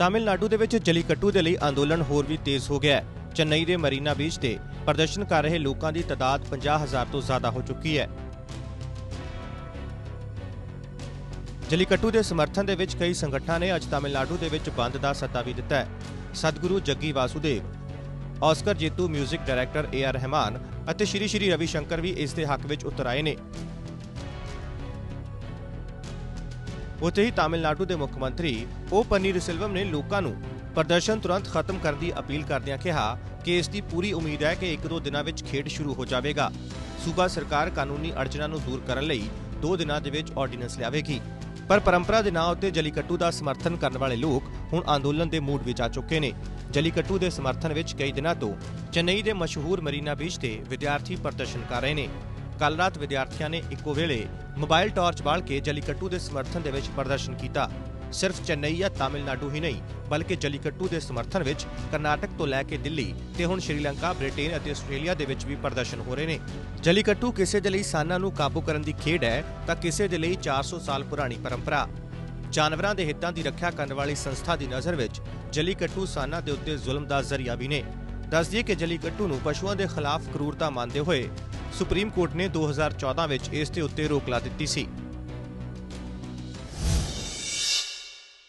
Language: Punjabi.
ਤਾਮਿਲਨਾਡੂ ਦੇ ਵਿੱਚ ਜਲੀਕੱਟੂ ਦੇ ਲਈ ਅੰਦੋਲਨ ਹੋਰ ਵੀ ਤੇਜ਼ ਹੋ ਗਿਆ ਹੈ। ਚੇਨਈ ਦੇ ਮਰੀਨਾ ਬੀਚ ਤੇ ਪ੍ਰਦਰਸ਼ਨ ਕਰ ਰਹੇ ਲੋਕਾਂ ਦੀ ਤਾਦਾਦ 50000 ਤੋਂ ਜ਼ਿਆਦਾ ਹੋ ਚੁੱਕੀ ਹੈ। ਜਲੀਕੱਟੂ ਦੇ ਸਮਰਥਨ ਦੇ ਵਿੱਚ ਕਈ ਸੰਗਠਨਾਂ ਨੇ ਅੱਜ ਤਾਮਿਲਨਾਡੂ ਦੇ ਵਿੱਚ ਬੰਦ ਦਾ ਸੱਦਾ ਵੀ ਦਿੱਤਾ ਹੈ। ਸਤਿਗੁਰੂ ਜੱਗੀ ਵਾਸੂਦੇਵ ਆਸਕਰ ਜੇਤੂ 뮤직 ਡਾਇਰੈਕਟਰ ਏ ਆਰ ਰਹਿਮਾਨ ਅਤੇ ਸ਼੍ਰੀ ਸ਼੍ਰੀ ਰਵੀ ਸ਼ੰਕਰ ਵੀ ਇਸ ਦੇ ਹੱਕ ਵਿੱਚ ਉਤਰ ਆਏ ਨੇ। ਉੱਥੇ ਹੀ ਤਾਮਿਲਨਾਡੂ ਦੇ ਮੁੱਖ ਮੰਤਰੀ ਓ ਪੰਨੀਰਸੈਲਵਮ ਨੇ ਲੋਕਾਂ ਨੂੰ ਪ੍ਰਦਰਸ਼ਨ ਤੁਰੰਤ ਖਤਮ ਕਰਨ ਦੀ ਅਪੀਲ ਕਰਦਿਆਂ ਕਿਹਾ ਕਿ ਇਸ ਦੀ ਪੂਰੀ ਉਮੀਦ ਹੈ ਕਿ ਇੱਕ ਦੋ ਦਿਨਾਂ ਵਿੱਚ ਖੇਡ ਸ਼ੁਰੂ ਹੋ ਜਾਵੇਗਾ। ਸੂਬਾ ਸਰਕਾਰ ਕਾਨੂੰਨੀ ਅੜਚਨਾਂ ਨੂੰ ਦੂਰ ਕਰਨ ਲਈ ਦੋ ਦਿਨਾਂ ਦੇ ਵਿੱਚ ਆਰਡੀਨੈਂਸ ਲਿਆਵੇਗੀ। ਪਰ ਪਰੰਪਰਾ ਦੇ ਨਾਂ ਉੱਤੇ ਜਲੀਕੱਟੂ ਦਾ ਸਮਰਥਨ ਕਰਨ ਵਾਲੇ ਲੋਕ ਹੁਣ ਅੰਦੋਲਨ ਦੇ ਮੂਡ ਵਿੱਚ ਆ ਚੁੱਕੇ ਨੇ। ਜਲੀਕੱਟੂ ਦੇ ਸਮਰਥਨ ਵਿੱਚ ਕਈ ਦਿਨਾਂ ਤੋਂ ਚੇਨਈ ਦੇ ਮਸ਼ਹੂਰ ਮਰੀਨਾ ਬੀਚ ਤੇ ਵਿਦਿਆਰਥੀ ਪ੍ਰਦਰਸ਼ਨ ਕਰ ਰਹੇ ਨੇ। ਕੱਲ ਰਾਤ ਵਿਦਿਆਰਥੀਆਂ ਨੇ ਇੱਕੋ ਵੇਲੇ ਮੋਬਾਈਲ ਟਾਰਚ ਬਾਲ ਕੇ ਜਲੀਕੱਟੂ ਦੇ ਸਮਰਥਨ ਦੇ ਵਿੱਚ ਪ੍ਰਦਰਸ਼ਨ ਕੀਤਾ। ਸਿਰਫ ਚੇਨਈ ਜਾਂ ਤਾਮਿਲਨਾਡੂ ਹੀ ਨਹੀਂ, ਬਲਕਿ ਜਲੀਕੱਟੂ ਦੇ ਸਮਰਥਨ ਵਿੱਚ ਕਰਨਾਟਕ ਤੋਂ ਲੈ ਕੇ ਦਿੱਲੀ ਤੇ ਹੁਣ ਸ਼੍ਰੀਲੰਕਾ, ਬ੍ਰਿਟੇਨ ਅਤੇ ਆਸਟ੍ਰੇਲੀਆ ਦੇ ਵਿੱਚ ਵੀ ਪ੍ਰਦਰਸ਼ਨ ਹੋ ਰਹੇ ਨੇ। ਜਲੀਕੱਟੂ ਕਿਸੇ ਦੇ ਲਈ ਸਾਨਾਂ ਨੂੰ ਕਾਬੂ ਕਰਨ ਦੀ ਖੇਡ ਹੈ, ਤਾਂ ਕਿਸੇ ਦੇ ਲਈ 400 ਸਾਲ ਪੁਰਾਣੀ ਪਰੰਪਰਾ। ਜਾਨਵਰਾਂ ਦੇ ਹਿੱਤਾਂ ਦੀ ਰੱਖਿਆ ਕਰਨ ਵਾਲੀ ਸੰਸਥਾ ਦੀ ਨਜ਼ਰ ਵਿੱਚ ਜਲੀਕੱਟੂ ਸਾਨਾਂ ਦੇ ਉੱਤੇ ਜ਼ੁਲਮ ਦਾ ਜ਼ਰੀਆ ਵੀ ਨੇ। ਦੱਸ ਕਿ ਜਲੀਕੱਟੂ ਨੂੰ ਪਸ਼ੂਆਂ ਦੇ ਖਿਲਾਫ ਕਰੂਰਤਾ ਮੰਨਦੇ ਹੋਏ ਸੁਪਰੀਮ ਕੋਰਟ ਨੇ 2014 ਵਿੱਚ ਇਸ ਦੇ ਉੱਤੇ ਰੋਕ ਲਾ ਦਿੱਤੀ ਸੀ।